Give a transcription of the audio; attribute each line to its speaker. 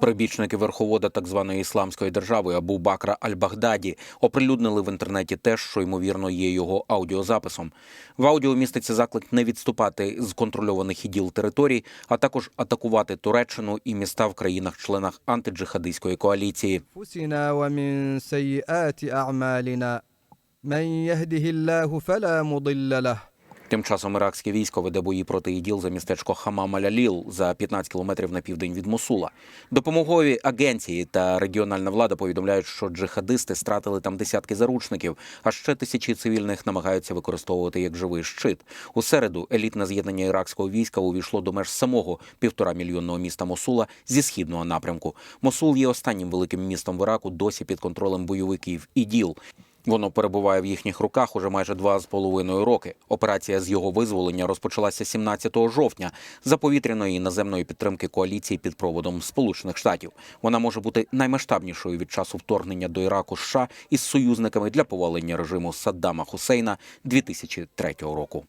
Speaker 1: Прибічники верховода так званої ісламської держави Абу Бакра Аль-Багдаді оприлюднили в інтернеті те, що ймовірно є його аудіозаписом. В аудіо міститься заклик не відступати з контрольованих іділ територій, а також атакувати Туреччину і міста в країнах-членах антиджихадистської коаліції.
Speaker 2: أنفسنا ومن سيئات أعمالنا من يهده الله فلا مضل له
Speaker 1: Тим часом іракське військо веде бої проти іділ за містечко Хамам Аляліл за 15 кілометрів на південь від Мусула. Допомогові агенції та регіональна влада повідомляють, що джихадисти стратили там десятки заручників, а ще тисячі цивільних намагаються використовувати як живий щит. У середу елітне з'єднання іракського війська увійшло до меж самого півтора мільйонного міста Мосула зі східного напрямку. Мосул є останнім великим містом в Іраку, досі під контролем бойовиків іділ. Воно перебуває в їхніх руках уже майже два з половиною роки. Операція з його визволення розпочалася 17 жовтня за повітряної і наземної підтримки коаліції під проводом Сполучених Штатів. Вона може бути наймасштабнішою від часу вторгнення до Іраку США із союзниками для повалення режиму Саддама Хусейна 2003 року.